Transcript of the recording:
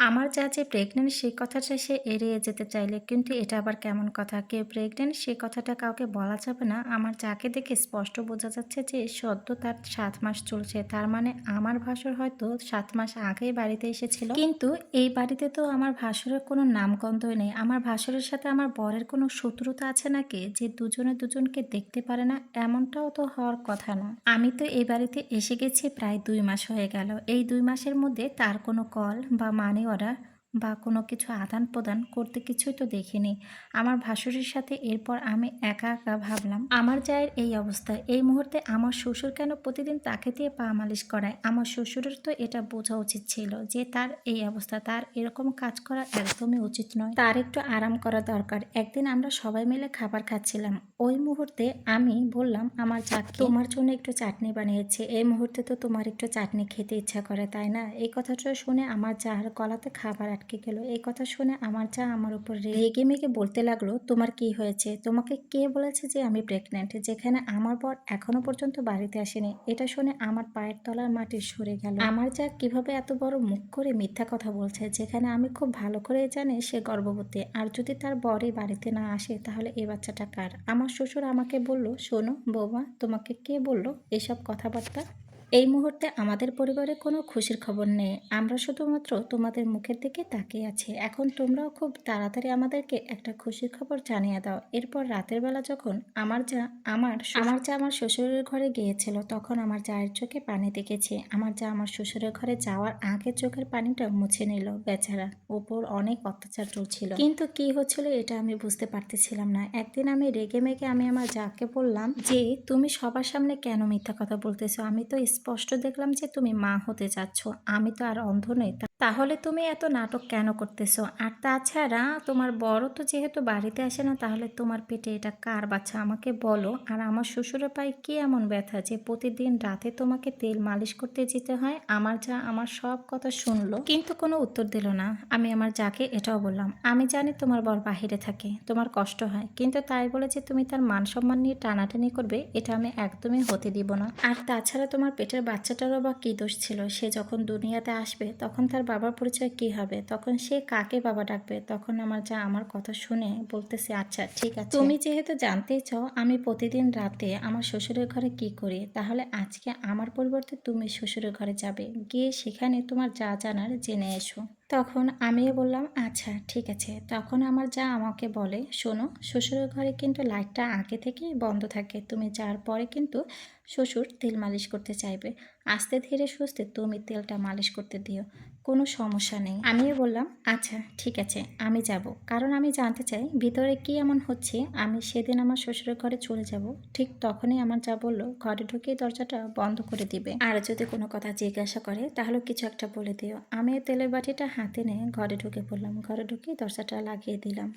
আমার যা যে প্রেগনেন্ট সেই কথাটা সে এড়িয়ে যেতে চাইলে। কিন্তু এটা আবার কেমন কথা? কেউ প্রেগনেন্ট সেই কথাটা কাউকে বলা যাবে না। আমার যাকে দেখে স্পষ্ট বোঝা যাচ্ছে যে সদ্য তার সাত মাস চলছে। তার মানে আমার ভাসুর হয়তো সাত মাস আগেই বাড়িতে এসেছিল। কিন্তু এই বাড়িতে তো আমার ভাসুরের কোনো নামগন্ধই নেই। আমার ভাসুরের সাথে আমার বরের কোনো শত্রুতা আছে নাকি? যে দুজনে দুজনকে দেখতে পারে না, এমনটাও তো হওয়ার কথা না। আমি তো এই বাড়িতে এসে গেছি প্রায় দুই মাস হয়ে গেল। এই দুই মাসের মধ্যে তার কোনো কল বা মানি অর্ডার বা কোনো কিছু আদান প্রদান করতে কিছুই তো দেখিনি। আমার ভাসুরের সাথে এরপর আমি একা একা ভাবলাম, আমার জায়ের এই অবস্থা। এই মুহূর্তে আমার শ্বশুর কেন প্রতিদিন তাকে দিয়ে পা মালিশ করায়? আমার শ্বশুরের তো এটা বোঝা উচিত ছিল যে তার এই অবস্থা, তার এরকম কাজ করা একদমই উচিত নয়। তার একটু আরাম করা দরকার। একদিন আমরা সবাই মিলে খাবার খাচ্ছিলাম। ওই মুহূর্তে আমি বললাম, আমার যা তোমার জন্য একটু চাটনি বানিয়েছে। এই মুহূর্তে তো তোমার একটু চাটনি খেতে ইচ্ছা করে, তাই না? এই কথাটা শুনে আমার যার গলাতে খাবার আটকে গেল। এই কথা শুনে আমার যা আমার উপর রেগে মেগে বলতে লাগল, তোমার কি হয়েছে? তোমাকে কে বলেছে যে আমি প্রেগনেন্ট যেখানে আমার পর এখনও পর্যন্ত বাড়িতে আসেনি। এটা শুনে আমার পায়ের তলার মাটি সরে গেল। আমার যা কীভাবে এত বড় মুখ করে মিথ্যা কথা বলছে, যেখানে আমি খুব ভালো করে জানি সে গর্ভবতী। আর যদি তার বরে বাড়িতে না আসে, তাহলে এই বাচ্চাটা কার? আমার শ্বশুর আমাকে বলল, শোনো বৌমা, তোমাকে কে বলল এসব কথাবার্তা? এই মুহূর্তে আমাদের পরিবারে কোনো খুশির খবর নেই। আমরা শুধুমাত্র তোমাদের মুখের দিকে তাকিয়ে আছি। এখন তোমরাও খুব তাড়াতাড়ি আমাদেরকে একটা খুশির খবর জানিয়ে দাও। এরপর রাতের বেলা যখন আমার যা, আমার আমার যা আমার শ্বশুরের ঘরে গিয়েছিল, তখন আমার জায়ের চোখে পানি দেখেছি। আমার যা আমার শ্বশুরের ঘরে যাওয়ার আগে চোখের পানিটা মুছে নিল বেচারা। ওপর অনেক অত্যাচার চলছিল। কিন্তু কি হচ্ছিল এটা আমি বুঝতে পারতেছিলাম না। একদিন আমি রেগে মেগে আমি আমার যাকে বললাম যে, তুমি সবার সামনে কেন মিথ্যা কথা বলতেছো? আমি তো স্পষ্ট দেখলাম যে তুমি মা হতে চাচ্ছ। আমি তো আর অন্ধ নই তাহলে তুমি এত নাটক কেন করতেছো? আর তাছাড়া তোমার বড় তো যেহেতু বাড়িতে আসে না, তাহলে তোমার পেটে এটা কার বাচ্চা আমাকে বলো। আর আমার শ্বশুরের পায়ে কি এমন ব্যথা যে প্রতিদিন রাতে তোমাকে তেল মালিশ করতে যেতে হয়? আমার যা, আমার সব কথা শুনলো। কিন্তু কোনো উত্তর দিল না। আমি আমার যাকে এটাও বললাম, আমি জানি তোমার বর বাহিরে থাকে, তোমার কষ্ট হয়। কিন্তু তাই বলে যে তুমি তার মান সম্মান নিয়ে টানাটানি করবে, এটা আমি একদমই হতে দিব না। আর তাছাড়া তোমার পেটের বাচ্চাটারও বা কী দোষ ছিল? সে যখন দুনিয়াতে আসবে, তখন তার বাবার পরিচয় কি হবে? তখন সে কাকে বাবা ডাকবে? তখন আমার যা আমার কথা শুনে বলতেছে আচ্ছা ঠিক আছে। তুমি যেহেতু জানতেই চাও আমি প্রতিদিন রাতে আমার শ্বশুরের ঘরে কি করি? তাহলে আজকে আমার পরিবর্তে তুমি শ্বশুরের ঘরে যাবে। গিয়ে সেখানে তোমার যা জানার জেনে এসো। তখন আমিও বললাম আচ্ছা ঠিক আছে। তখন আমার যা আমাকে বলে শোনো শ্বশুরের ঘরে কিন্তু লাইটটা আগে থেকেই বন্ধ থাকে। তুমি যাওয়ার পরে কিন্তু শ্বশুর তেল মালিশ করতে চাইবে। আস্তে ধীরে সুস্থে তুমি তেলটা মালিশ করতে দিও। কোনো সমস্যা নেই। আমিও বললাম আচ্ছা ঠিক আছে, আমি যাব। কারণ আমি জানতে চাই, ভিতরে কি এমন হচ্ছে? আমি সেদিন আমার শ্বশুরের ঘরে চলে যাব। ঠিক তখনই আমার যা বলল, ঘরে ঢুকেই দরজাটা বন্ধ করে দিবে। আর যদি কোনো কথা জিজ্ঞাসা করে, তাহলে কিছু একটা বলে দিও। আমি তেলের বাটিটা হাতে নিয়ে ঘরে ঢুকে পড়লাম। ঘরে ঢুকে দরজাটা লাগিয়ে দিলাম।